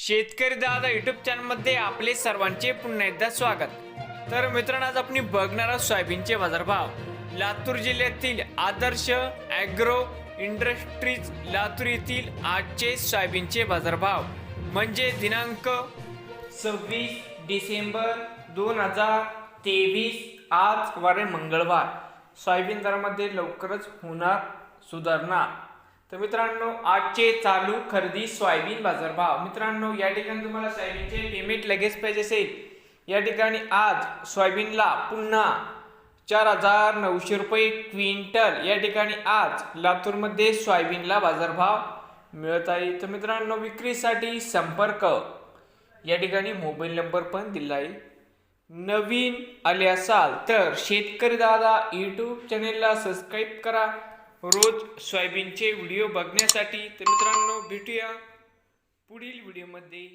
शेतकरी दादा युट्यूब चॅनलमध्ये आपले सर्वांचे पुन्हा एकदा स्वागत. तर मित्रांनो आज आपण बघणार आहोत सोयाबीनचे बाजारभाव. लातूर जिल्ह्यातील आदर्श ॲग्रो इंडस्ट्रीज लातूर येथील आजचे सोयाबीनचे बाजारभाव. म्हणजे दिनांक सव्वीस डिसेंबर दोन हजार तेवीस आज वारे मंगळवार. सोयाबीन दरामध्ये लवकरच होणार सुधारणा. तर मित्रांनो आजचे चालू खरेदी सोयाबीन बाजारभाव. मित्रांनो या ठिकाणी तुम्हाला सोयाबीनचे पेमेंट लगेच पाहिजे असेल. या ठिकाणी आज सोयाबीनला पुन्हा चार हजार नऊशे रुपये क्विंटल. या ठिकाणी आज लातूरमध्ये सोयाबीनला बाजारभाव मिळत आहे. तर मित्रांनो विक्रीसाठी संपर्क. या ठिकाणी मोबाईल नंबर पण दिला आहे. नवीन आले असाल तर शेतकरी दादा यूट्यूब चॅनेलला सबस्क्राईब करा. रोज सोयाबीनचे व्हिडिओ बघण्यासाठी तर मित्रांनो भेटूया पुढील व्हिडिओमध्ये.